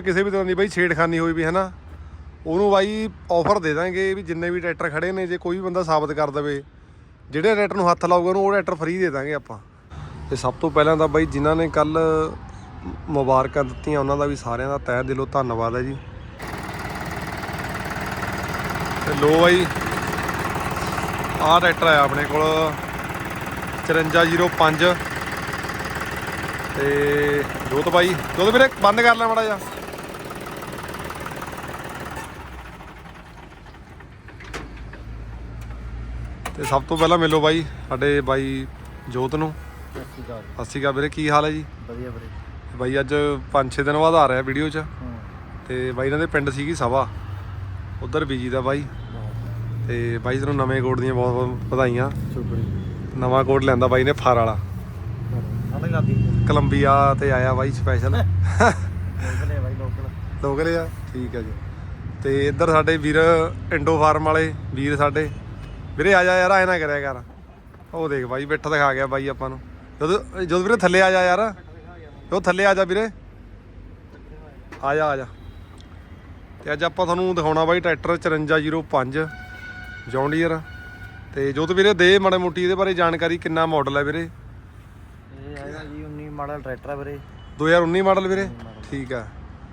ਕਿਸੇ ਵੀ ਤਰ੍ਹਾਂ ਦੀ ਬਾਈ ਛੇੜਖਾਨੀ ਹੋਈ ਵੀ ਹੈ ਨਾ, ਉਹਨੂੰ ਬਾਈ ਆਫਰ ਦੇ ਦਾਂਗੇ ਵੀ ਜਿੰਨੇ ਵੀ ਟਰੈਕਟਰ ਖੜੇ ਨੇ, ਜੇ ਕੋਈ ਵੀ ਬੰਦਾ ਸਾਬਤ ਕਰ ਦੇਵੇ, ਜਿਹੜੇ ਟਰੈਕਟਰ ਨੂੰ ਹੱਥ ਲਾਊਗਾ ਉਹਨੂੰ ਉਹ ਟਰੈਕਟਰ ਫ੍ਰੀ ਦੇ ਦਾਂਗੇ ਆਪਾਂ। ਤੇ ਸਭ ਤੋਂ ਪਹਿਲਾਂ ਤਾਂ ਬਾਈ ਜਿਨ੍ਹਾਂ ਨੇ ਕੱਲ ਮੁਬਾਰਕਾਂ ਦਿੱਤੀਆਂ, ਉਹਨਾਂ ਦਾ ਵੀ ਸਾਰਿਆਂ ਦਾ ਤਹਿ ਦਿਲੋਂ ਧੰਨਵਾਦ ਹੈ ਜੀ। ਤੇ ਲੋ ਬਾਈ, ਆਹ ਟਰੈਕਟਰ ਆਇਆ ਆਪਣੇ ਕੋਲ 5405 ਤੇ ਜੋਤ ਬਾਈ, ਜੋਤ ਵੀਰੇ, ਬੰਦ ਕਰ ਲੈ ਮਾੜਾ ਜਿਹਾ। ਤੇ ਸਭ ਤੋਂ ਪਹਿਲਾਂ ਮਿਲੋ ਬਾਈ ਸਾਡੇ ਬਾਈ ਜੋਤ ਨੂੰ। ਸਤਿ ਸ਼੍ਰੀ ਅਕਾਲ। ਵੀਰੇ ਕੀ ਹਾਲ ਹੈ ਜੀ? ਵਧੀਆ ਵੀਰੇ। ਬਾਈ ਅੱਜ 5-6 ਦਿਨ ਬਾਅਦ ਆ ਰਿਹਾ ਵੀਡੀਓ 'ਚ। ਹਾਂ। ਤੇ ਬਾਈ ਇਹਨਾਂ ਦੇ ਪਿੰਡ ਸੀਗੀ ਸਭਾ। ਉਧਰ ਬੀਜੀ ਦਾ ਬਾਈ। ਤੇ ਬਾਈ ਤੈਨੂੰ ਨਵੇਂ ਕੋਡ ਦੀਆਂ ਬਹੁਤ ਬਹੁਤ ਵਧਾਈਆਂ। ਸ਼ੁਕਰੀਆ। ਨਵਾਂ ਕੋਡ ਲਿਆਂਦਾ ਬਾਈ ਨੇ ਫਾਰ ਵਾਲਾ। ਲਾਦੀ ਕੋਲੰਬੀਆ ਤੇ ਆਇਆ ਬਾਈ ਸਪੈਸ਼ਲ ਲੋਕਲ ਹੈ ਆ ਠੀਕ ਆ ਜੀ। ਤੇ ਇੱਧਰ ਸਾਡੇ ਵੀਰ ਇੰਡੋ ਫਾਰਮ ਵਾਲੇ ਵੀਰ ਸਾਡੇ। ਵੀਰੇ ਆ ਜਾ ਯਾਰ ਐ ਨਾ ਕਰਿਆ ਕਰ। ਉਹ ਦੇਖ ਬਾਈ ਬਿੱਠ ਦਿਖਾ ਗਿਆ ਬਾਈ ਆਪਾਂ ਨੂੰ। ਜਦੋਂ ਜਦੋਂ ਵੀਰੇ ਥੱਲੇ ਆ ਜਾ ਯਾਰ ਉਹ ਥੱਲੇ ਆ ਜਾ ਵੀਰੇ। ਆ ਜਾ ਆ ਜਾ। ਤੇ ਅੱਜ ਆਪਾਂ ਤੁਹਾਨੂੰ ਦਿਖਾਉਣਾ ਬਾਈ ਟਰੈਕਟਰ 5405 ਜੌਂਡੀਅਰ ਤੇ ਜੋਤ ਵੀਰੇ ਦੇ ਮਾੜੇ ਮੋਟੀ ਇਹਦੇ ਬਾਰੇ ਜਾਣਕਾਰੀ ਕਿੰਨਾ ਮਾਡਲ ਹੈ ਵੀਰੇ? ਇਹ ਹੈਗਾ ਜੀ 19 ਮਾਡਲ ਟਰੈਕਟਰ ਆ ਵੀਰੇ। 2019 ਮਾਡਲ ਵੀਰੇ? ਠੀਕ ਆ।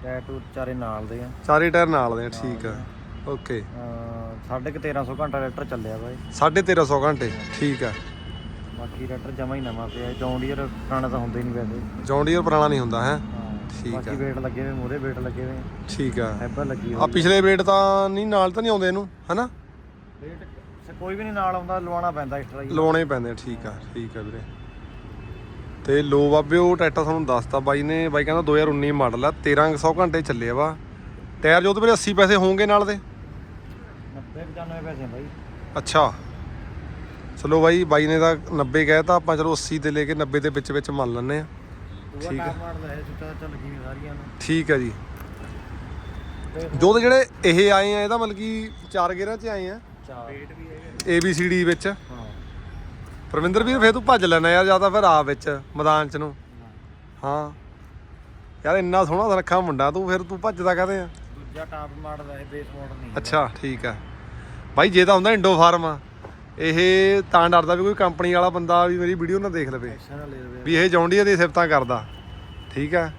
ਟੈਟੂ ਚਾਰੇ ਨਾਲ ਦੇ ਆ। ਚਾਰੇ ਟਾਇਰ ਨਾਲ ਦੇ ਆ, ਠੀਕ ਆ। ਓਕੇ। ਸਾਢੇ ਕੁ 1300 ਘੰਟਾ ਟਰੈਕਟਰ ਚੱਲਿਆ ਬਾਈ। 1350 ਘੰਟੇ ਠੀਕ ਆ। ਬਾਕੀ ਟਰੈਕਟਰ ਜਮਾ ਹੀ ਨਵਾਂ ਪਿਆ ਜੌਂਡੀਅਰ ਪੁਰਾਣਾ ਤਾਂ ਹੁੰਦਾ ਹੀ ਨਹੀਂ ਵੈਸੇ। ਜੌਂਡੀਅਰ ਪੁਰਾਣਾ ਨਹੀਂ ਹੁੰਦਾ ਹੈ? ਠੀਕ ਬਾਕੀ ਆ। ਵੇਟ ਲੱਗੇ ਹੋਏ ਮੂਰੇ ਵੇਟ ਲੱਗੇ ਹੋਏ। ਠੀਕ ਆ। ਹੈਬਰ ਲੱਗੀ ਆ ਹੋਈ ਪਿਛਲੇ ਵੇਟ ਤਾਂ ਨਹੀਂ ਨਾਲ ਤਾਂ ਨਹੀਂ ਆਉਂਦੇ ਇਹਨੂੰ ਹਨਾ? ਵੇਟ ਕੋਈ ਵੀ ਨਹੀਂ ਨਾਲ ਆਉਂਦਾ ਲਵਾਉਣਾ ਪੈਂਦਾ ਐਕਸਟਰਾ ਹੀ। ਲਵਾਉਣੇ ਹੀ ਪੈਂਦੇ ਆ ਠੀਕ ਆ ਠੀਕ ਆ ਵੀਰੇ। ਤੇ ਲੋ ਬਾਬੇ ਉਹ ਟਰੈਕਟਰ ਤੁਹਾਨੂੰ ਦੱਸਤਾ ਬਾਈ ਨੇ ਬਾਈ ਕਹਿੰਦਾ 2019 ਮਾਡਲ ਆ 1300 ਘੰਟੇ ਚੱਲੇ ਆ ਵਾ। ਟਾਇਰ ਜੋ ਤੇ ਵੀਰੇ 80 ਪੈਸੇ ਹੋਣਗੇ ਨਾਲ ਦੇ। 90 95 ਪੈਸੇ ਬਾਈ। ਅੱਛਾ। ਚਲੋ ਬਾਈ ਬਾਈ ਨੇ ਤਾਂ 90 ਕਹਿਤਾ ਆਪਾਂ ਚਲੋ 80 ਤੇ ਲੈ ਕੇ 90 ਦੇ ਵਿੱਚ ਵਿੱਚ ਮੰਨ ਲੈਂਦੇ ਆ ਠੀਕ ਹੈ। ਸੁੱਤਾ ਚੱਲ ਗਈ ਸਾਰੀਆਂ ਨੂੰ। ਠੀਕ ਆ ਜੀ। ਜੋ ਤੇ ਜਿਹੜੇ ਇਹ ਆਏ ਆ ਇਹਦਾ ਮਤਲਬ ਕਿ ਚਾਰ ਗੇਅਰਾਂ 'ਚ ਆਏ ਆ। ਚਾਰ। ਵੇਟ ਵੀ ਹੈਗਾ ਏ ਬੀ ਸੀ ਡੀ ਵਿੱਚ। ਹਾਂ। ਪਰਵਿੰਦਰ ਵੀਰ ਫੇਰ ਤੂੰ ਭੱਜ ਲੈਣਾ ਯਾਰ ਜਾਂ ਤਾਂ ਫਿਰ ਆ ਵਿੱਚ ਮੈਦਾਨ 'ਚ ਨੂੰ। ਹਾਂ। ਯਾਰ ਇੰਨਾ ਸੋਹਣਾ ਸੁਨੱਖਾ ਮੁੰਡਾ ਤੂੰ ਫਿਰ ਤੂੰ ਭੱਜਦਾ ਕਾਹਦੇ ਆ? ਦੂਜਾ ਟਾਪ ਮਾਡਲ ਹੈ ਬੇਸ ਮਾਡਲ ਨਹੀਂ ਅੱਛਾ ਠੀਕ ਆ। ਬਾਈ ਜੇ ਤਾਂ ਹੁੰਦਾ ਇੰਡੋ ਫਾਰਮ ਇਹ ਤਾਂ ਡਰਦਾ ਵੀ ਕੋਈ ਕੰਪਨੀ ਵਾਲਾ ਬੰਦਾ ਵੀ ਮੇਰੀ ਵੀਡੀਓ ਨਾ ਦੇਖ ਲਵੇ। ਵੀ ਇਹ ਜੌਂਡੀਆ ਦੀ ਸਿਫਤਾਂ ਕਰਦਾ। ਠੀਕ ਆ?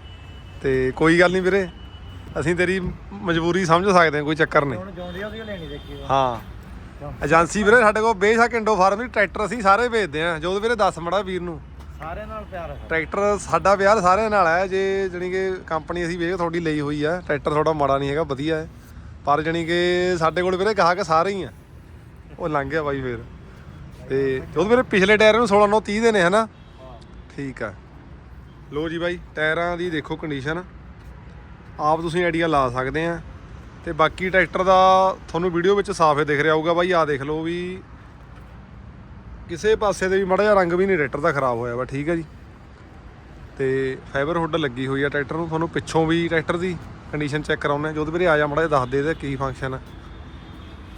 ਤੇ ਕੋਈ ਗੱਲ ਨਹੀਂ ਵੀਰੇ। ਅਸੀਂ ਤੇਰੀ ਮਜਬੂਰੀ ਸਮਝ ਸਕਦੇ ਹਾਂ ਕੋਈ ਚੱਕਰ ਨਹੀਂ ਹੁਣ ਜੌਂਡੀਆ ਦੀ ਲੈਣੀ ਦੇਖੀ ਵਾ ਹਾਂ? ਏਜੰਸੀ ਵੀਰੇ ਸਾਡੇ ਕੋਲ ਬੇਸ਼ੱਕ ਇੰਡੋ ਫਾਰਮ ਦੀ ਟਰੈਕਟਰ ਅਸੀਂ ਸਾਰੇ ਵੇਚਦੇ ਆ ਜੋ ਵੀਰੇ ਦੱਸ ਮੜਾ ਵੀਰ ਨੂੰ। ਸਾਰਿਆਂ ਨਾਲ ਪਿਆਰ ਹੈ। ਟਰੈਕਟਰ ਸਾਡਾ ਵਿਆਹ ਸਾਰਿਆਂ ਨਾਲ ਹੈ। ਜੇ ਜਾਣੀ ਕਿ ਕੰਪਨੀ ਅਸੀਂ ਵੇਖ ਤੁਹਾਡੀ ਲਈ ਹੋਈ ਆ। ਟਰੈਕਟਰ ਤੁਹਾਡਾ ਮਾੜਾ ਨਹੀਂ ਹੈਗਾ ਵਧੀਆ ਹੈ। ਪਰ ਜਾਣੀ ਕਿ ਸਾਡੇ ਕੋਲ ਵੀਰੇ ਗਾਹਕ ਸਾਰੇ ਹੀ ਆ। ਉਹ ਲੰਘ ਗਿਆ ਬਾਈ ਫੇਰ। ਤੇ ਉਹਦੇ ਮੇਰੇ ਪਿਛਲੇ ਟਾਇਰ ਨੂੰ 16 9 30 ਦੇ ਨੇ, ਹਨਾ? ਠੀਕ ਆ। ਲੋ ਜੀ ਬਾਈ, ਟਾਇਰਾਂ ਦੀ ਦੇਖੋ ਕੰਡੀਸ਼ਨ ਆਪ ਤੁਸੀਂ ਆਈਡੀਆ ਲਾ ਸਕਦੇ ਆ। ਤੇ ਬਾਕੀ ਟਰੈਕਟਰ ਦਾ ਤੁਹਾਨੂੰ ਵੀਡੀਓ ਵਿੱਚ ਸਾਫ਼ ਹੀ ਦਿਖ ਰਿਹਾ ਹੋਊਗਾ ਬਾਈ। ਆ ਦੇਖ ਲਓ ਵੀ ਕਿਸੇ ਪਾਸੇ ਦੇ ਵੀ ਮੜਾ ਜਿਹਾ ਰੰਗ ਵੀ ਨਹੀਂ, ਟਰੈਕਟਰ ਦਾ ਖਰਾਬ ਹੋਇਆ ਵਾ, ਠੀਕ ਹੈ ਜੀ। ਤੇ ਫਾਈਬਰ ਹੁੱਡ ਲੱਗੀ ਹੋਈ ਆ ਟਰੈਕਟਰ ਨੂੰ। ਤੁਹਾਨੂੰ ਪਿੱਛੋਂ ਵੀ ਟਰੈਕਟਰ ਦੀ ਕੰਡੀਸ਼ਨ ਚੈੱਕ ਕਰਾਉਣਾ ਜਦੋਂ ਵੀਰੇ ਆ ਜਾ ਮੜਾ ਦੱਸ ਦੇ ਇਹਦਾ ਕੀ ਫੰਕਸ਼ਨ ਆ।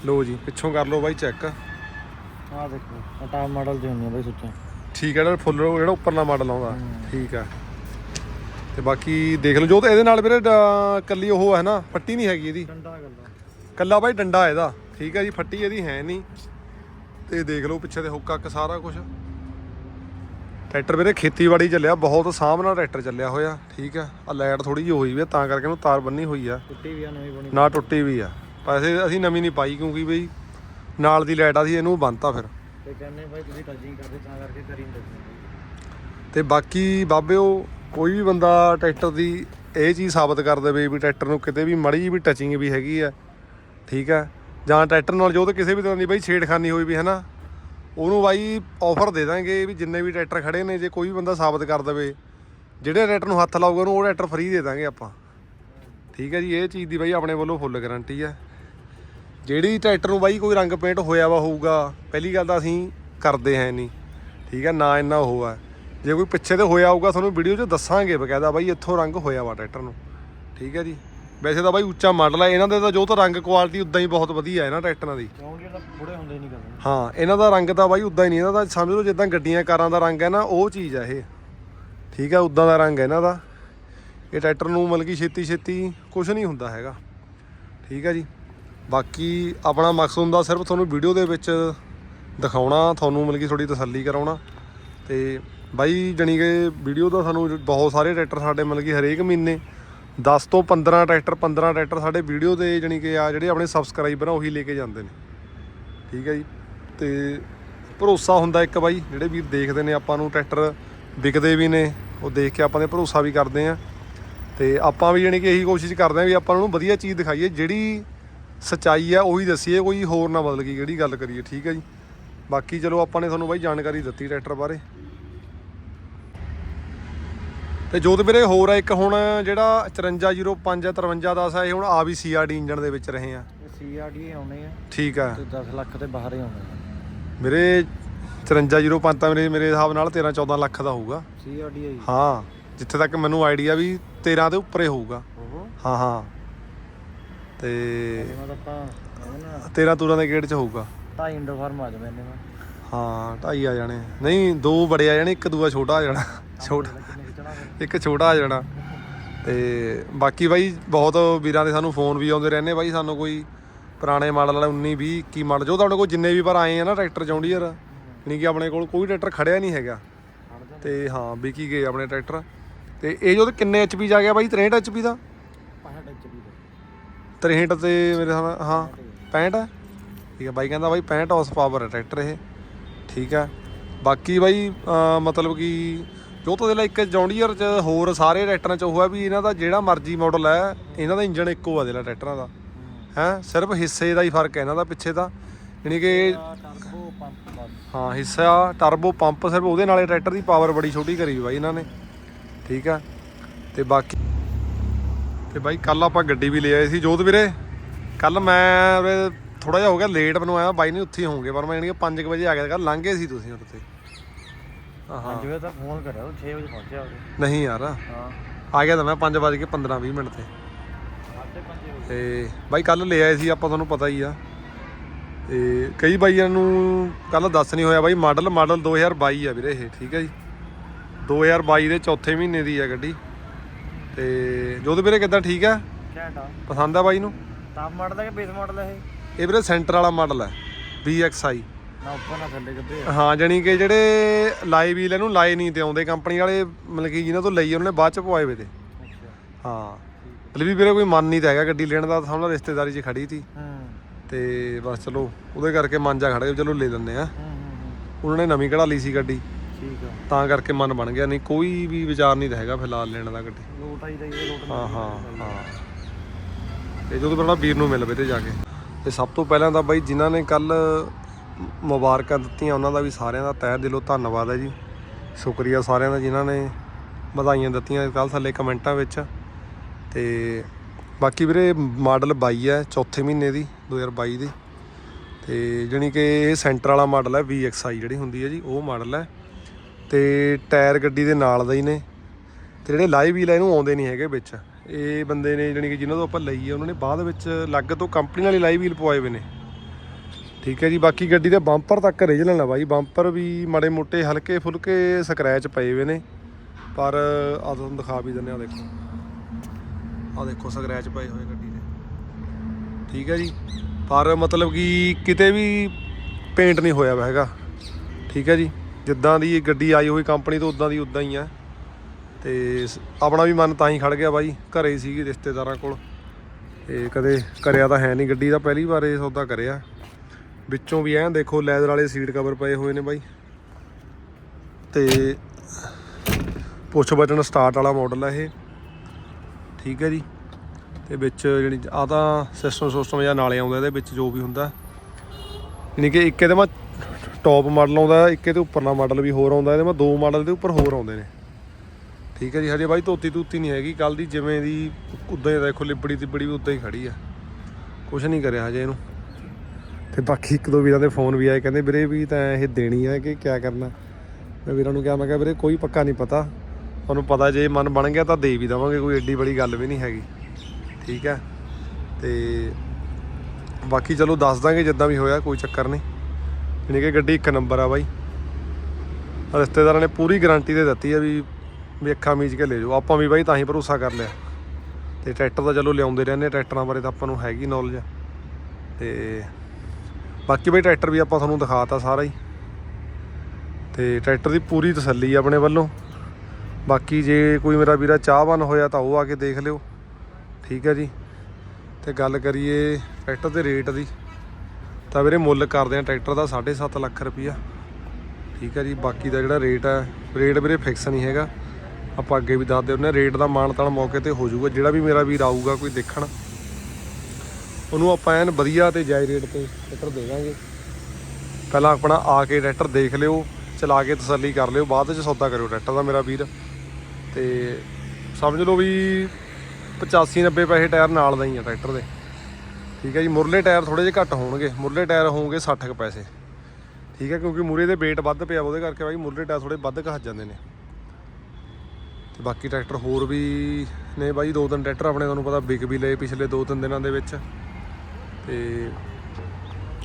ਲੋ ਜੀ ਪਿੱਛੋਂ ਕਰ ਲਓ ਬਾਈ ਚੈੱਕ ਆਹ ਦੇਖੋ ਟਾਪ ਮਾਡਲ ਦੇ ਹੁੰਦੇ ਆ ਬਾਈ ਸੁੱਚਾ ਠੀਕ ਹੈ ਜਿਹੜਾ ਫੁੱਲ ਜਿਹੜਾ ਉੱਪਰਲਾ ਮਾਡਲ ਆਉਂਦਾ। ਠੀਕ ਆ। ਤੇ ਬਾਕੀ ਦੇਖ ਲਓ ਜੋ ਤੇ ਇਹਦੇ ਨਾਲ ਵੀਰੇ ਡ- ਕੱਲੀ ਉਹ ਹੈ ਨਾ ਫੱਟੀ ਨਹੀਂ ਹੈਗੀ ਇਹਦੀ। ਡੰਡਾ ਗੱਲਾਂ ਕੱਲਾ ਬਾਈ ਡੰਡਾ ਇਹਦਾ। ਠੀਕ ਹੈ ਜੀ ਫੱਟੀ ਇਹਦੀ ਹੈ ਨਹੀਂ। ਤੇ ਦੇਖ ਲਓ ਪਿੱਛੇ ਤੇ ਹੁੱਕ ਹੱਕ ਸਾਰਾ ਕੁਝ ਟਰੈਕਟਰ ਵੀਰੇ ਖੇਤੀਬਾੜੀ ਚੱਲਿਆ ਬਹੁਤ ਸਾਂਭ ਨਾਲ ਟਰੈਕਟਰ ਚੱਲਿਆ ਹੋਇਆ ਠੀਕ ਆ। ਆ ਲਾਈਟ ਥੋੜੀ ਜਿਹੀ ਹੋਈ ਵੀ ਆ, ਤਾਂ ਕਰਕੇ ਇਹਨੂੰ ਤਾਰ ਬੰਨੀ ਹੋਈ ਆ। ਟੁੱਟੀ ਵੀ ਆ ਨਵੀਂ ਬਣੀ। ਨਾ ਟੁੱਟੀ ਵੀ ਆ। ਪੈਸੇ ਅਸੀਂ ਨਵੀਂ ਨਹੀਂ ਪਾਈ ਕਿਉਂਕਿ ਬਈ ਨਾਲ ਦੀ ਲਾਈਟ ਆ ਸੀ ਇਹਨੂੰ ਬੰਨਤਾ ਫਿਰ। ਤੇ ਕਹਿੰਦੇ ਬਾਈ ਤੁਸੀਂ ਟੱਚਿੰਗ ਕਰਦੇ ਤਾਂ ਕਰਕੇ ਕਰੀ ਨਹੀਂ ਦੱਸਣਾ ਤੇ ਬਾਕੀ ਬਾਬਿਓ ਕੋਈ ਵੀ ਬੰਦਾ ਟਰੈਕਟਰ ਦੀ ਇਹ ਚੀਜ਼ ਸਾਬਤ ਕਰ ਦੇਵੇ ਵੀ ਟਰੈਕਟਰ ਨੂੰ ਕਿਤੇ ਵੀ ਮੜੀ ਵੀ ਟੱਚਿੰਗ ਵੀ ਹੈਗੀ ਆ ਠੀਕ ਆ। ਜਾਂ ਟਰੈਕਟਰ ਨਾਲ ਜੋ ਤੇ ਕਿਸੇ ਵੀ ਤਰ੍ਹਾਂ ਦੀ ਬਾਈ ਛੇੜਖਾਨੀ ਹੋਈ ਵੀ ਹੈ ਨਾ ਉਹਨੂੰ ਬਾਈ ਆਫਰ ਦੇ ਦਾਂਗੇ ਵੀ ਜਿੰਨੇ ਵੀ ਟਰੈਕਟਰ ਖੜੇ ਨੇ, ਜੇ ਕੋਈ ਵੀ ਬੰਦਾ ਸਾਬਤ ਕਰ ਦੇਵੇ, ਜਿਹੜੇ ਟਰੈਕਟਰ ਨੂੰ ਹੱਥ ਲਾਊਗਾ ਉਹਨੂੰ ਉਹ ਟਰੈਕਟਰ ਫ੍ਰੀ ਦੇ ਦਾਂਗੇ ਆਪਾਂ। ਠੀਕ ਹੈ ਜੀ, ਇਹ ਚੀਜ਼ ਦੀ ਬਾਈ ਆਪਣੇ ਵੱਲੋਂ ਫੁੱਲ ਗਾਰੰਟੀ ਹੈ। ਜਿਹੜੀ ਟਰੈਕਟਰ ਨੂੰ ਬਾਈ ਕੋਈ ਰੰਗ ਪੇਂਟ ਹੋਇਆ ਵਾ ਹੋਊਗਾ, ਪਹਿਲੀ ਗੱਲ ਤਾਂ ਅਸੀਂ ਕਰਦੇ ਹੈ ਨਹੀਂ ਠੀਕ ਹੈ, ਨਾ ਇੰਨਾ ਉਹ ਆ ਜੇ ਕੋਈ ਪਿੱਛੇ ਤੇ ਹੋਇਆ ਹੋਊਗਾ, ਤੁਹਾਨੂੰ ਵੀਡੀਓ 'ਚ ਦੱਸਾਂਗੇ ਬਕਾਇਦਾ ਬਾਈ ਇੱਥੋਂ ਰੰਗ ਹੋਇਆ ਵਾ ਟਰੈਕਟਰ ਨੂੰ। ਠੀਕ ਹੈ ਜੀ। ਵੈਸੇ ਤਾਂ ਬਾਈ ਉੱਚਾ ਮਾਡਲ ਹੈ ਇਹਨਾਂ ਦੇ ਤਾਂ ਜੋ ਤਾਂ ਰੰਗ ਕੁਆਲਿਟੀ ਉਦਾਂ ਹੀ ਬਹੁਤ ਵਧੀਆ ਹੈ ਇਹਨਾਂ ਟਰੈਕਟਰਾਂ ਦੀ। ਕਿਉਂਕਿ ਤਾਂ ਬੁੜੇ ਹੁੰਦੇ ਨਹੀਂ ਕਰਦੇ। ਹਾਂ ਇਹਨਾਂ ਦਾ ਰੰਗ ਤਾਂ ਬਾਈ ਉਦਾਂ ਹੀ ਨਹੀਂ ਇਹਨਾਂ ਦਾ ਸਮਝ ਲਓ ਜਿੱਦਾਂ ਗੱਡੀਆਂ ਕਾਰਾਂ ਦਾ ਰੰਗ ਹੈ ਨਾ ਉਹ ਚੀਜ਼ ਆ ਇਹ। ਠੀਕ ਹੈ ਉਦਾਂ ਦਾ ਰੰਗ ਹੈ ਇਹਨਾਂ ਦਾ। ਇਹ ਟਰੈਕਟਰ ਨੂੰ ਮਤਲਬ ਕਿ ਛੇਤੀ ਛੇਤੀ ਕੁਝ ਨਹੀਂ ਹੁੰਦਾ ਹੈਗਾ। ਠੀਕ ਹੈ ਜੀ। ਬਾਕੀ ਆਪਣਾ ਮਕਸਦ ਹੁੰਦਾ ਸਿਰਫ ਤੁਹਾਨੂੰ ਵੀਡੀਓ ਦੇ ਵਿੱਚ ਦਿਖਾਉਣਾ ਤੁਹਾਨੂੰ ਮਤਲਬ ਕਿ ਥੋੜੀ ਤਸੱਲੀ ਕਰਾਉਣਾ। ਤੇ ਬਾਈ ਜਣੀ ਕਿ ਵੀਡੀਓ ਦਾ ਸਾਨੂੰ ਬਹੁਤ ਸਾਰੇ ਟਰੈਕਟਰ ਸਾਡੇ ਮਤਲਬ ਕਿ ਹਰੇਕ ਮਹੀਨੇ 10 ਤੋਂ 15 ਟਰੈਕਟਰ 15 ਟਰੈਕਟਰ ਸਾਡੇ ਵੀਡੀਓ ਦੇ ਜਣੀ ਕਿ ਆ ਜਿਹੜੇ ਆਪਣੇ ਸਬਸਕ੍ਰਾਈਬਰ ਆ, ਉਹੀ ਲੈ ਕੇ ਜਾਂਦੇ ਨੇ। ਠੀਕ ਹੈ ਜੀ? ਤੇ ਭਰੋਸਾ ਹੁੰਦਾ ਇੱਕ ਬਾਈ, ਜਿਹੜੇ ਵੀਰ ਦੇਖਦੇ ਨੇ, ਆਪਾਂ ਨੂੰ ਟਰੈਕਟਰ ਵਿਕਦੇ ਵੀ ਨੇ, ਉਹ ਦੇਖ ਕੇ ਆਪਾਂ ਦੇ ਭਰੋਸਾ ਵੀ ਕਰਦੇ ਆ ਤੇ ਆਪਾਂ ਵੀ ਜਾਣੀ ਕਿ ਇਹੀ ਕੋਸ਼ਿਸ਼ ਕਰਦੇ ਆ ਵੀ ਆਪਾਂ ਨੂੰ ਵਧੀਆ ਚੀਜ਼ ਦਿਖਾਈਏ, ਜਿਹੜੀ ਸਚਾਈ ਆ, ਉਹੀ ਦੱਸੀਏ, ਕੋਈ ਹੋਰ ਨਾ ਬਦਲ ਗਈ ਕਿਹੜੀ ਗੱਲ ਕਰੀਏ। ਠੀਕ ਹੈ ਜੀ? ਬਾਕੀ ਚਲੋ, ਆਪਾਂ ਨੇ ਤੁਹਾਨੂੰ ਬਾਈ ਜਾਣਕਾਰੀ ਦਿੱਤੀ ਟਰੈਕਟਰ ਬਾਰੇ। ਤੇ ਜੋਤ ਵੀਰੇ ਹੋਰ ਆ ਇੱਕ ਹੁਣ ਜਿਹੜਾ 5405 5310 ਆ ਇਹ ਹੁਣ ਆ ਵੀ ਸੀਆਰਡੀ ਇੰਜਨ ਦੇ ਵਿੱਚ ਰਹੇ ਆ। ਇਹ ਸੀਆਰਡੀ ਆਉਣੇ ਆ। ਠੀਕ ਆ। ਤੇ 10 ਲੱਖ ਦੇ ਬਾਹਰ ਹੀ ਆਉਣੇ ਆ। ਮੇਰੇ 5405 ਤਾਂ ਮੇਰੇ ਮੇਰੇ ਹਿਸਾਬ ਨਾਲ 13 14 ਲੱਖ ਦਾ ਹੋਊਗਾ। ਸੀਆਰਡੀ ਆ ਜੀ। ਹਾਂ ਜਿੱਥੇ ਤੱਕ ਮੈਨੂੰ ਆਈਡੀਆ ਵੀ 13 ਦੇ ਉੱਪਰ ਹੀ ਹੋਊਗਾ ਹਾਂ ਹਾਂ। ਤੇ ਤਾਂ ਨਾ। 13 ਤੂਰਾਂ ਦੇ ਗੇਟ 'ਚ ਹੋਊਗਾ। ਢਾਈ ਇੰਡੋ ਫਾਰਮ ਆ ਜਾਵੇ ਮੈਂ ਹਾਂ ਢਾਈ ਆ ਜਾਣੇ। ਨਹੀਂ ਦੋ ਬੜੇ ਆ ਜਾਣੇ ਇੱਕ ਦੂਆ ਛੋਟਾ ਆ ਜਾਣਾ। ਛੋਟਾ। ਇੱਕ ਛੋਟਾ ਆ ਜਾਣਾ। ਤੇ ਬਾਕੀ ਬਾਈ ਬਹੁਤ ਵੀਰਾਂ ਦੇ ਸਾਨੂੰ ਫੋਨ ਵੀ ਆਉਂਦੇ ਰਹਿੰਦੇ ਬਾਈ ਸਾਨੂੰ ਕੋਈ ਪੁਰਾਣੇ ਮਾਡਲ ਵਾਲੇ 19 20 21 ਮਾਡਲ ਜੋ ਤੁਹਾਡੇ ਕੋਲ ਜਿੰਨੇ ਵੀ ਵਾਰ ਆਏ ਆ ਨਾ ਟਰੈਕਟਰ ਜੌਂਡੀਅਰ ਯਾਨੀ ਕਿ ਆਪਣੇ ਕੋਲ ਕੋਈ ਟਰੈਕਟਰ ਖੜਿਆ ਨਹੀਂ ਹੈਗਾ। ਤੇ ਹਾਂ ਵਿਕੀ ਗਏ ਆਪਣੇ ਟਰੈਕਟਰ। ਤੇ ਇਹ ਜੋ ਕਿੰਨੇ ਐਚਪੀ ਜਾ ਗਿਆ ਬਾਈ 63 ਐਚਪੀ ਦਾ? 65 ਐਚਪੀ ਦਾ। 63 ਤੇ ਮੇਰੇ ਹਿਸਾਬ ਹਾਂ 65 ਹੈ? ਠੀਕ ਹੈ ਬਾਈ ਕਹਿੰਦਾ ਬਾਈ 65 ਹਾਰਸ ਪਾਵਰ ਹੈ ਟਰੈਕਟਰ ਇਹ। ਠੀਕ ਹੈ। ਬਾਕੀ ਬਾਈ ਮਤਲਬ ਕਿ ਜੋ ਤੋਂ ਦੇ ਲਈ ਇੱਕ ਜੌਂਡੀਅਰ ਚ ਹੋਰ ਸਾਰੇ ਟਰੈਕਟਰਾਂ ਚ ਉਹ ਹੈ ਵੀ ਇਹਨਾਂ ਦਾ ਜਿਹੜਾ ਮਰਜ਼ੀ ਮਾਡਲ ਹੈ ਇਹਨਾਂ ਦਾ ਇੰਜਨ ਇੱਕੋ ਆ ਦੇ ਲਾ ਟਰੈਕਟਰਾਂ ਦਾ। ਹੈ ਸਿਰਫ ਹਿੱਸੇ ਦਾ ਹੀ ਫ਼ਰਕ ਹੈ ਇਹਨਾਂ ਦਾ ਪਿੱਛੇ ਦਾ ਯਾਨੀ ਕਿ ਹਾਂ ਹਿੱਸਾ ਟਰਬੋ ਪੰਪ ਸਿਰਫ ਉਹਦੇ ਨਾਲੇ ਟਰੈਕਟਰ ਦੀ ਪਾਵਰ ਬੜੀ ਛੋਟੀ ਕਰੀ ਬਾਈ ਇਹਨਾਂ ਨੇ। ਠੀਕ ਆ? ਤੇ ਬਾਕੀ ਤੇ ਬਾਈ ਕੱਲ ਆਪਾਂ ਗੱਡੀ ਵੀ ਲੈ ਆਏ ਸੀ। ਜੋਤ ਵੀਰੇ ਕੱਲ ਮੈਂ ਥੋੜਾ ਜਿਹਾ ਹੋ ਗਿਆ ਲੇਟ ਮੈਨੂੰ ਆਇਆ ਬਾਈ ਨਹੀਂ ਉੱਥੇ ਹੀ ਹੋਣਗੇ ਪਰ ਮੈਂ ਯਾਨੀ ਕਿ 5 ਵਜੇ ਆ ਗਿਆ ਕੱਲ ਲੰਘੇ ਸੀ ਤੁਸੀਂ ਉੱਥੇ। ਹਾਂ। ਪੰਜ ਵਜੇ ਤੱਕ ਫੋਨ ਕਰਿਆ ਉਹ 6 ਵਜੇ ਪਹੁੰਚਿਆ ਉਹਦੇ ਨਹੀਂ ਯਾਰ। ਹਾਂ। ਆ ਗਿਆ ਤਾਂ ਮੈਂ 5 ਵਜੇ ਕੇ 15 20 ਮਿੰਟ ਤੇ। ਵਜੇ ਤੇ ਬਾਈ ਕੱਲ ਲੈ ਆਏ ਸੀ ਆਪਾਂ ਤੁਹਾਨੂੰ ਪਤਾ ਹੀ ਆ। ਤੇ ਕਈ ਬਾਈਆਂ ਨੂੰ ਕੱਲ ਦੱਸ ਨਹੀਂ ਹੋਇਆ ਬਾਈ ਮਾਡਲ ਮਾਡਲ 2022 ਆ ਵੀਰੇ ਇਹ ਠੀਕ ਹੈ ਜੀ। 2022 ਦੇ ਚੌਥੇ ਮਹੀਨੇ ਦੀ ਆ ਗੱਡੀ। ਤੇ ਜੋਤ ਵੀਰੇ ਕਿਦਾਂ ਠੀਕ ਆ? ਘੰਟਾ ਪਸੰਦ ਆ ਬਾਈ ਨੂੰ? ਟਾਪ ਮਾਡਲ ਹੈ ਕਿ ਬੇਸ ਮਾਡਲ ਹੈ ਇਹ? ਇਹ ਵੀਰੇ ਸੈਂਟਰ ਵਾਲਾ ਮਾਡਲ ਹੈ VXI ਨਾ ਉੱਪਰ ਨਾ ਥੱਲੇ ਕਿੱਦੇ ਆ। ਹਾਂ ਜਾਨੀ ਕਿ ਜਿਹੜੇ ਲਾਈ ਵੀਲ ਇਹਨੂੰ ਲਾਏ ਨਹੀਂ ਤੇ ਆਉਂਦੇ ਕੰਪਨੀ ਵਾਲੇ ਮਤਲਬ ਕਿ ਜਿਹਨਾਂ ਤੋਂ ਲਈ ਉਹਨਾਂ ਨੇ ਬਾਅਦ ਚ ਪਵਾਏ ਵੇ ਤੇ। ਅੱਛਾ। ਹਾਂ। ਮਤਲਬ ਵੀ ਵੀਰੇ ਕੋਈ ਮਨ ਨਹੀਂ ਤਾਂ ਹੈਗਾ ਗੱਡੀ ਲੈਣ ਦਾ ਸਾਹਮਣੇ ਰਿਸ਼ਤੇਦਾਰੀ 'ਚ ਖੜੀ ਸੀ। ਹੂੰ। ਤੇ ਬਸ ਚਲੋ ਉਹਦੇ ਕਰਕੇ ਮਨ ਜਾ ਖੜ ਗਿਆ ਵੀ ਚਲੋ ਲੈ ਲੈਂਦੇ ਆ। ਹੂੰ ਹੂੰ ਹੂੰ। ਉਹਨਾਂ ਨੇ ਨਵੀਂ ਕਢਾ ਲਈ ਸੀ ਗੱਡੀ। ਠੀਕ ਆ। ਤਾਂ ਕਰਕੇ ਮਨ ਬਣ ਗਿਆ ਨਹੀਂ ਕੋਈ ਵੀ ਵਿਚਾਰ ਨਹੀਂ ਤਾਂ ਹੈਗਾ ਫਿਲਹਾਲ ਲੈਣ ਦਾ ਗੱਡੀ। ਲੋਟ ਆਈ ਦਾ ਇਹ ਲੋਟ ਹਾਂ ਹਾਂ ਹਾਂ। ਤੇ ਜਦੋਂ ਬੜਾ ਵੀਰ ਨੂੰ ਮਿਲ ਪਏ ਤੇ ਜਾ ਕੇ। ਤੇ ਸਭ ਤੋਂ ਪਹਿਲਾਂ ਤਾਂ ਬਾਈ ਜਿਨ੍ਹਾਂ ਨੇ ਕੱਲ ਮੁਬਾਰਕਾਂ ਦਿੱਤੀਆਂ ਉਹਨਾਂ ਦਾ ਵੀ ਸਾਰਿਆਂ ਦਾ, ਤਹਿ ਦਿਲੋਂ ਧੰਨਵਾਦ ਹੈ ਜੀ। ਸ਼ੁਕਰੀਆ ਸਾਰਿਆਂ ਦਾ ਜਿਨ੍ਹਾਂ ਨੇ ਵਧਾਈਆਂ ਦਿੱਤੀਆਂ ਕੱਲ ਥੱਲੇ ਕਮੈਂਟਾਂ ਵਿੱਚ। ਤੇ ਬਾਕੀ ਵੀਰੇ, ਮਾਡਲ 22 ਹੈ, ਚੌਥੇ ਮਹੀਨੇ ਦੀ 2022 ਦੀ। ਤੇ ਜਾਣੀ ਕਿ ਇਹ ਸੈਂਟਰ ਵਾਲਾ ਮਾਡਲ ਹੈ VXI ਜਿਹੜੀ ਹੁੰਦੀ ਹੈ ਜੀ, ਉਹ ਮਾਡਲ ਹੈ। ਤੇ ਟਾਇਰ ਗੱਡੀ ਦੇ ਨਾਲ ਦਾ ਹੀ ਨੇ। ਤੇ ਜਿਹੜੇ ਲਾਈਵ ਵੀਲ ਆ, ਇਹਨੂੰ ਆਉਂਦੇ ਨਹੀਂ ਹੈਗੇ ਵਿੱਚ। ਇਹ ਬੰਦੇ ਨੇ ਜਾਣੀ ਕਿ ਜਿਨ੍ਹਾਂ ਤੋਂ ਆਪਾਂ ਲਈ ਹੈ ਉਹਨਾਂ ਨੇ ਬਾਅਦ ਵਿੱਚ ਅਲੱਗ ਤੋਂ ਕੰਪਨੀ ਵਾਲੇ ਲਾਈਵ ਵੀਲ ਪਵਾਏ ਹੋਏ ਨੇ। ਠੀਕ ਹੈ ਜੀ, ਬਾਕੀ ਗੱਡੀ ਦੇ ਬੰਪਰ ਤੱਕ ਰੀਜਨਲ ਆ ਬਾਈ। ਬੰਪਰ ਵੀ ਮਾੜੇ ਮੋਟੇ, ਹਲਕੇ ਫੁਲਕੇ ਸਕ੍ਰੈਚ ਪਏ ਹੋਏ ਨੇ। ਪਰ ਆ ਤੁਹਾਨੂੰ ਦਿਖਾ ਵੀ ਦਿੰਦੇ ਆ ਦੇਖੋ। ਆ ਦੇਖੋ ਸਕ੍ਰੈਚ ਪਏ ਹੋਏ ਗੱਡੀ ਦੇ। ਠੀਕ ਹੈ ਜੀ, ਪਰ ਮਤਲਬ ਕਿ ਕਿਤੇ ਵੀ ਪੇਂਟ ਨਹੀਂ ਹੋਇਆ ਵਾ ਹੈਗਾ। ਠੀਕ ਹੈ ਜੀ, ਜਿੱਦਾਂ ਦੀ ਗੱਡੀ ਆਈ ਹੋਈ ਕੰਪਨੀ ਤੋਂ ਉਦਾਂ ਦੀ ਉਦਾਂ ਹੀ ਆ। ਤੇ ਸ- ਆਪਣਾ ਵੀ ਮਨ ਤਾਂ ਹੀ ਖੜ ਗਿਆ ਬਾਈ, ਘਰੇ ਹੀ ਸੀਗੀ ਰਿਸ਼ਤੇਦਾਰਾਂ ਕੋਲ। ਤੇ ਕਦੇ ਕਰਿਆ ਤਾਂ ਹੈ ਨਹੀਂ ਗੱਡੀ ਦਾ, ਪਹਿਲੀ ਵਾਰ ਇਹ ਸੌਦਾ ਕਰਿਆ। ਵਿੱਚੋਂ ਵੀ ਐਂ ਦੇਖੋ, ਲੈਦਰ ਵਾਲੇ ਸੀਟ ਕਵਰ ਪਏ ਹੋਏ ਨੇ ਬਾਈ। ਤੇ ਪੁੱਛ ਬਟਨ ਸਟਾਰਟ ਵਾਲਾ ਮਾਡਲ ਹੈ ਇਹ। ਠੀਕ ਹੈ ਜੀ। ਤੇ ਵਿੱਚ ਜਿਹੜੀ ਆ ਤਾਂ ਸਿਸਟਮ ਸਿਸਟਮ ਜਾਂ ਨਾਲੇ ਆਉਂਦਾ ਇਹਦੇ ਵਿੱਚ ਜੋ ਵੀ ਹੁੰਦਾ। ਯਾਨੀ ਕਿ ਇੱਕ ਇਹਦੇ ਮਾ ਟੌਪ ਮਾਡਲ ਆਉਂਦਾ, ਇੱਕ ਇਹਦੇ ਉੱਪਰਲਾ ਮਾਡਲ ਵੀ ਹੋਰ ਆਉਂਦਾ, ਇਹਦੇ ਮਾ ਦੋ ਮਾਡਲ ਦੇ ਉੱਪਰ ਹੋਰ ਆਉਂਦੇ ਨੇ। ਠੀਕ ਹੈ ਜੀ, ਹਜੇ ਬਾਈ ਧੋਤੀ ਧੂਤੀ ਨਹੀਂ ਹੈਗੀ ਕੱਲ ਦੀ ਜਿਵੇਂ ਦੀ ਉਦਾਂ ਹੀ ਦੇਖੋ, ਲਿਬੜੀ ਤਿਬੜੀ ਵੀ ਉਦਾਂ ਹੀ ਖੜੀ ਆ। ਕੁਝ ਨਹੀਂ ਕਰਿਆ ਹਜੇ ਇਹਨੂੰ। ਤੇ ਬਾਕੀ ਇੱਕ ਦੋ ਵੀਰਾਂ ਦੇ ਫੋਨ ਵੀ ਆਏ, ਕਹਿੰਦੇ ਵੀਰੇ ਵੀ ਤਾਂ ਇਹ ਦੇਣੀ ਹੈ ਕਿ ਕਿਆ ਕਰਨਾ? ਮੈਂ ਵੀਰਾਂ ਨੂੰ ਕਿਹਾ, ਮੈਂ ਕਿਹਾ ਵੀਰੇ ਕੋਈ ਪੱਕਾ ਨਹੀਂ ਪਤਾ। ਤੁਹਾਨੂੰ ਪਤਾ ਜੇ ਮਨ ਬਣ ਗਿਆ ਤਾਂ ਦੇ ਵੀ ਦੇਵਾਂਗੇ, ਕੋਈ ਏਡੀ ਬੜੀ ਗੱਲ ਵੀ ਨਹੀਂ ਹੈਗੀ। ਠੀਕ ਹੈ ਤੇ ਬਾਕੀ ਚਲੋ ਦੱਸ ਦਾਂਗੇ ਜਿੱਦਾਂ ਵੀ ਹੋਇਆ, ਕੋਈ ਚੱਕਰ ਨਹੀਂ। ਯਾਨੀ ਕਿ ਗੱਡੀ ਇੱਕ ਨੰਬਰ ਆ ਬਾਈ। ਰਿਸ਼ਤੇਦਾਰਾਂ ਨੇ ਪੂਰੀ ਗਾਰੰਟੀ ਦੇ ਦਿੱਤੀ ਆ ਵੀ ਵੀ ਅੱਖਾਂ ਮੀਚ ਕੇ ਲੈ ਜਾਓ। ਆਪਾਂ ਵੀ ਬਾਈ ਤਾਂ ਹੀ ਭਰੋਸਾ ਕਰ ਲਿਆ। ਤੇ ਟਰੈਕਟਰ ਦਾ ਚਲੋ ਲਿਆਉਂਦੇ ਰਹਿੰਦੇ ਟਰੈਕਟਰਾਂ ਬਾਰੇ ਤਾਂ ਆਪਾਂ ਨੂੰ ਹੈਗੀ ਨੌਲੇਜ ਤੇ ਬਾਕੀ ਬਈ ਟਰੈਕਟਰ ਵੀ ਆਪਾਂ ਤੁਹਾਨੂੰ ਦਿਖਾਤਾ ਸਾਰਾ ਹੀ। ਤੇ ਟਰੈਕਟਰ ਦੀ ਪੂਰੀ ਤਸੱਲੀ ਆਪਣੇ ਵੱਲੋਂ। ਬਾਕੀ ਜੇ ਕੋਈ ਮੇਰਾ ਵੀਰਾ ਚਾਹਵਾਨ ਹੋਇਆ ਤਾਂ ਉਹ ਆ ਕੇ ਦੇਖ ਲਿਓ। ਠੀਕ ਹੈ ਜੀ। ਤੇ ਗੱਲ ਕਰੀਏ ਟਰੈਕਟਰ ਦੇ ਰੇਟ ਦੀ, ਤਾਂ ਵੀਰੇ ਮੁੱਲ ਕਰਦੇ ਆ ਟਰੈਕਟਰ ਦਾ 7.5 ਲੱਖ ਰੁਪਈਆ। ਠੀਕ ਹੈ ਜੀ, ਬਾਕੀ ਦਾ ਜਿਹੜਾ ਰੇਟ ਹੈ ਰੇਟ ਵੀਰੇ ਫਿਕਸ ਨਹੀਂ ਹੈਗਾ। ਆਪਾਂ ਅੱਗੇ ਵੀ ਦੱਸਦੇ ਹੁੰਦੇ ਹਾਂ ਰੇਟ ਦਾ ਮਾਣ ਤਾਣ ਮੌਕੇ ਤੇ ਹੋ ਜਾਊਗਾ। ਜਿਹੜਾ ਵੀ ਮੇਰਾ ਵੀਰ ਆਊਗਾ ਕੋਈ ਦੇਖਣ ਉਹਨੂੰ ਆਪਾਂ ਐਨ ਵਧੀਆ ਤੇ ਜਾਇਜ਼ ਰੇਟ ਤੇ ਟਰੈਕਟਰ ਦੇਵਾਂਗੇ ਪਹਿਲਾਂ ਆਪਣਾ ਆ ਕੇ ਟਰੈਕਟਰ ਦੇਖ ਲਿਓ, ਚਲਾ ਕੇ ਤਸੱਲੀ ਕਰ ਲਿਓ, ਬਾਅਦ ਵਿੱਚ ਸੌਦਾ ਕਰਿਓ ਟਰੈਕਟਰ ਦਾ ਮੇਰਾ ਵੀਰ। ਤੇ ਸਮਝ ਲਓ ਵੀ 85 90 ਪੈਸੇ ਟਾਇਰ ਨਾਲ ਦਾ ਹੀ ਆ ਟਰੈਕਟਰ ਦੇ। ਠੀਕ ਹੈ ਜੀ, ਮੁਰਲੇ ਟਾਇਰ ਥੋੜੇ ਜਿਹੇ ਘੱਟ ਹੋਣਗੇ। ਮੁਰਲੇ ਟਾਇਰ ਹੋਣਗੇ 60 ਕੁ ਪੈਸੇ। ਠੀਕ ਹੈ, ਕਿਉਂਕਿ ਮੂਰੇ ਦੇ weight ਵੱਧ ਪਿਆ, ਉਹਦੇ ਕਰਕੇ ਬਾਈ ਮੁਰਲੇ ਟਾਇਰ ਥੋੜੇ ਵੱਧ ਘਸ ਜਾਂਦੇ ਨੇ। ਤੇ ਬਾਕੀ ਟਰੈਕਟਰ ਹੋਰ ਵੀ ਨੇ ਬਾਈ, ਦੋ ਤਿੰਨ ਟਰੈਕਟਰ ਆਪਣੇ, ਤੁਹਾਨੂੰ ਪਤਾ, ਵਿਕ ਵੀ ਲਏ ਪਿਛਲੇ ਦੋ ਤਿੰਨ ਦਿਨਾਂ ਦੇ ਵਿੱਚ। ਤੇ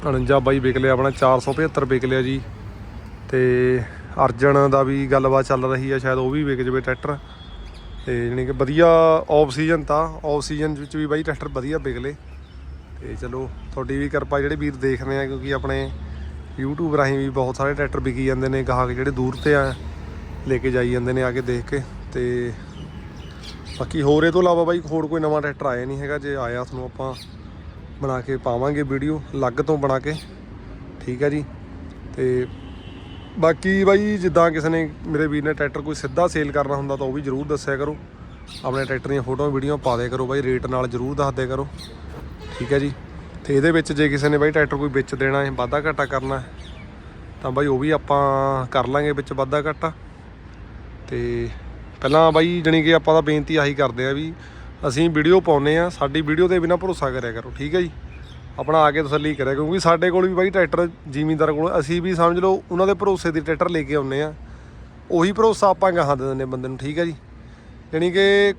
49 ਬਾਈ ਵਿਕ ਲਿਆ, ਆਪਣਾ 475 ਵਿਕ ਲਿਆ ਜੀ। ਤੇ ਅਰਜਨ ਦਾ ਵੀ ਗੱਲਬਾਤ ਚੱਲ ਰਹੀ ਆ, ਸ਼ਾਇਦ ਉਹ ਵੀ ਵਿਕ ਜਵੇ ਟਰੈਕਟਰ। ਤੇ ਜਾਣੀ ਕਿ ਵਧੀਆ ਆਫ ਸੀਜ਼ਨ ਤਾਂ ਆਫ ਸੀਜ਼ਨ ਵਿੱਚ ਵੀ ਬਾਈ ਟਰੈਕਟਰ ਵਧੀਆ ਵਿਕਲੇ ਤੇ ਚਲੋ, ਤੁਹਾਡੀ ਵੀ ਕਿਰਪਾ ਜਿਹੜੇ ਵੀਰ ਦੇਖਦੇ ਆ, ਕਿਉਂਕਿ ਆਪਣੇ YouTube ਰਾਹੀਂ ਵੀ ਬਹੁਤ ਸਾਰੇ ਟਰੈਕਟਰ ਵਿਕੀ ਜਾਂਦੇ ਨੇ, ਗਾਹਕ ਜਿਹੜੇ ਦੂਰ ਤੇ ਆ, ਲੈ ਕੇ ਜਾਈ ਜਾਂਦੇ ਨੇ ਆ ਕੇ ਦੇਖ ਕੇ। ਤੇ ਬਾਕੀ ਹੋਰ ਇਹ ਤੋਂ ਇਲਾਵਾ ਬਾਈ ਹੋਰ ਕੋਈ ਨਵਾਂ ਟਰੈਕਟਰ ਆਇਆ ਨਹੀਂ ਹੈਗਾ, ਜੇ ਆਇਆ ਤੁਹਾਨੂੰ ਆਪਾਂ ਬਣਾ ਕੇ ਪਾਵਾਂਗੇ ਵੀਡੀਓ, ਅਲੱਗ ਤੋਂ ਬਣਾ ਕੇ। ਠੀਕ ਹੈ ਜੀ। ਤੇ ਬਾਕੀ ਬਾਈ, ਜਿੱਦਾਂ ਕਿਸੇ ਨੇ ਮੇਰੇ ਵੀਰ ਨੇ ਟਰੈਕਟਰ ਕੋਈ ਸਿੱਧਾ ਸੇਲ ਕਰਨਾ ਹੁੰਦਾ ਤਾਂ ਉਹ ਵੀ ਜਰੂਰ ਦੱਸਿਆ ਕਰੋ। ਆਪਣੇ ਟਰੈਕਟਰ ਦੀਆਂ ਫੋਟੋਆਂ ਵੀਡੀਓ ਪਾ ਦਿਆ ਕਰੋ ਬਾਈ, ਰੇਟ ਨਾਲ ਜਰੂਰ ਦੱਸ ਦਿਆ ਕਰੋ। ਠੀਕ ਹੈ ਜੀ। ਤੇ ਇਹਦੇ ਵਿੱਚ ਜੇ ਕਿਸੇ ਨੇ ਬਾਈ ਟਰੈਕਟਰ ਕੋਈ ਵਿੱਚ ਦੇਣਾ ਹੈ, ਵਾਧਾ ਘਾਟਾ ਕਰਨਾ ਤਾਂ ਬਾਈ ਉਹ ਵੀ ਆਪਾਂ ਕਰ ਲਾਂਗੇ ਵਿੱਚ ਵਾਧਾ ਘਾਟਾ। ਤੇ ਪਹਿਲਾਂ ਬਾਈ ਜਣੀ ਕਿ ਆਪਾਂ ਤਾਂ ਬੇਨਤੀ ਆਹੀ ਕਰਦੇ ਆ ਵੀ ਅਸੀਂ ਵੀਡੀਓ ਪਾਉਨੇ ਆ ਸਾਡੀ ਵੀਡੀਓ ਤੇ ਬਿਨਾ ਭਰੋਸਾ ਕਰਿਆ ਕਰੋ, ਠੀਕ ਹੈ ਜੀ? ਆਪਣਾ ਆ ਕੇ ਤਸੱਲੀ ਕਰਿਆ ਕਿਉਂਕਿ ਸਾਡੇ ਕੋਲ ਵੀ ਬਾਈ ਟਰੈਕਟਰ ਜ਼ਿਮੀਂਦਾਰ ਕੋਲ, ਅਸੀਂ ਵੀ ਸਮਝ ਲਓ, ਉਹਨਾਂ ਦੇ ਭਰੋਸੇ ਦੀ ਟਰੈਕਟਰ ਲੈ ਕੇ ਆਉਨੇ ਆ ਉਹੀ ਭਰੋਸਾ ਆਪਾਂ ਗਾਹਾਂ ਦੇ ਦਿੰਦੇ ਬੰਦੇ ਨੂੰ, ਠੀਕ ਹੈ ਜੀ? ਜਾਣੀ ਕਿ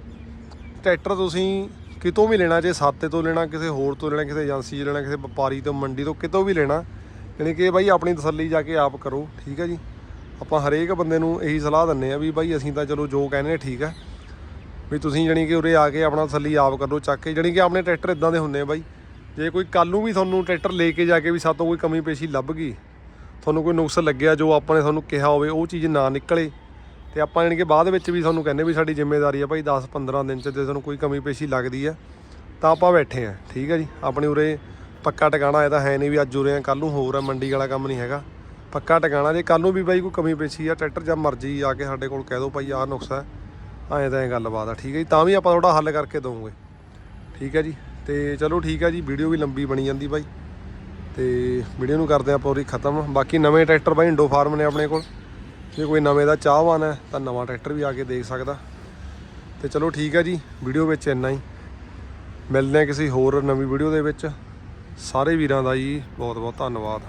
ਟਰੈਕਟਰ ਤੁਸੀਂ ਕਿਤੋਂ ਵੀ ਲੈਣਾ, ਜੇ ਸਾਤੇ ਤੋਂ ਲੈਣਾ, ਕਿਸੇ ਹੋਰ ਤੋਂ ਲੈਣਾ, ਕਿਸੇ ਏਜੰਸੀ 'ਚ ਲੈਣਾ, ਕਿਸੇ ਵਪਾਰੀ ਤੋਂ, ਮੰਡੀ ਤੋਂ, ਕਿਤੋਂ ਵੀ ਲੈਣਾ, ਜਾਣੀ ਕਿ ਬਾਈ ਆਪਣੀ ਤਸੱਲੀ ਜਾ ਕੇ ਆਪ ਕਰੋ, ਠੀਕ ਹੈ ਜੀ? ਆਪਾਂ ਹਰੇਕ ਬੰਦੇ ਨੂੰ ਇਹੀ ਸਲਾਹ ਦਿੰਨੇ ਆ ਵੀ ਬਾਈ ਅਸੀਂ ਤਾਂ ਚਲੋ ਜੋ ਕਹਿੰਦੇ ਨੇ ਠੀਕ ਹੈ। ਵੀ ਤੁਸੀਂ ਜਾਣੀ ਕਿ ਉਰੇ ਆ ਕੇ ਆਪਣਾ ਥੱਲੀ ਆਪ ਕਰੋ ਚੱਕ ਕੇ, ਜਾਣੀ ਕਿ ਆਪਣੇ ਟਰੈਕਟਰ ਇਦਾਂ ਦੇ ਹੁੰਦੇ ਆ ਬਾਈ। ਜੇ ਕੋਈ ਕੱਲ ਨੂੰ ਵੀ ਤੁਹਾਨੂੰ ਟਰੈਕਟਰ ਲੈ ਕੇ ਜਾ ਕੇ ਵੀ ਸਾਤੋਂ ਕੋਈ ਕਮੀ ਪੇਸ਼ੀ ਲੱਭ ਗਈ, ਤੁਹਾਨੂੰ ਕੋਈ ਨੁਕਸ ਲੱਗਿਆ, ਜੋ ਆਪਾਂ ਨੇ ਤੁਹਾਨੂੰ ਕਿਹਾ ਹੋਵੇ, ਉਹ ਚੀਜ਼ ਨਾ ਨਿਕਲੇ, ਤੇ ਆਪਾਂ ਜਾਣੀ ਕਿ ਬਾਅਦ ਵਿੱਚ ਵੀ ਤੁਹਾਨੂੰ ਕਹਿੰਦੇ ਵੀ ਸਾਡੀ ਜ਼ਿੰਮੇਵਾਰੀ ਆ ਭਾਈ 10 15 ਦਿਨ ਚ ਜੇ ਤੁਹਾਨੂੰ ਕੋਈ ਕਮੀ ਪੇਸ਼ੀ ਲੱਗਦੀ ਆ, ਤਾਂ ਆਪਾਂ ਬੈਠੇ ਆ, ਠੀਕ ਹੈ ਜੀ? ਆਪਣੇ ਉਰੇ ਪੱਕਾ ਟਿਕਾਣਾ ਇਹ ਤਾਂ ਹੈ ਨਹੀਂ ਵੀ ਅੱਜ ਉਰੇ ਆ ਕੱਲ ਨੂੰ ਹੋਰ ਆ, ਮੰਡੀ ਵਾਲਾ ਕੰਮ ਨਹੀਂ ਹੈਗਾ। ਪੱਕਾ ਟਿਕਾਣਾ, ਜੇ ਕੱਲ ਨੂੰ ਵੀ ਬਾਈ ਕੋਈ ਕਮੀ ਪੇਸ਼ੀ ਆ, ਟਰੈਕਟਰ ਜਾਂ ਮਰਜ਼ੀ ਆ ਕੇ ਸਾਡੇ ਕੋਲ ਕਹਿ ਦਿਓ ਭਾਈ ਆਹ ਨੁਕਸ ਹੈ ਐਂ ਤਾਂ ਐਂ ਗੱਲਬਾਤ ਆ, ਠੀਕ ਹੈ ਜੀ? ਤਾਂ ਵੀ ਆਪਾਂ ਥੋੜਾ ਹੱਲ ਕਰਕੇ ਦਵਾਂਗੇ ਠੀਕ ਹੈ ਜੀ? ਤੇ ਚਲੋ ਠੀਕ ਹੈ ਜੀ, ਵੀਡੀਓ ਵੀ ਲੰਬੀ ਬਣੀ ਜਾਂਦੀ ਬਾਈ। ਤੇ ਵੀਡੀਓ ਨੂੰ ਕਰਦੇ ਆਪਾਂ ਪੂਰੀ ਖਤਮ। ਬਾਕੀ ਨਵੇਂ ਟਰੈਕਟਰ ਬਾਈ ਇੰਡੋ ਫਾਰਮ ਨੇ ਆਪਣੇ ਕੋਲ। ਜੇ ਕੋਈ ਨਵੇਂ ਦਾ ਚਾਹਵਾਨ ਹੈ, ਤਾਂ ਨਵਾਂ ਟਰੈਕਟਰ ਵੀ ਆ ਕੇ ਦੇਖ ਸਕਦਾ। ਤੇ ਚਲੋ ਠੀਕ ਹੈ ਜੀ, ਵੀਡੀਓ ਵਿੱਚ ਇੰਨਾ ਹੀ। ਮਿਲਦੇ ਹਾਂ ਕਿਸੇ ਹੋਰ ਨਵੀਂ ਵੀਡੀਓ ਦੇ ਵਿੱਚ। ਸਾਰੇ ਵੀਰਾਂ ਦਾ ਜੀ ਬਹੁਤ ਬਹੁਤ ਧੰਨਵਾਦ।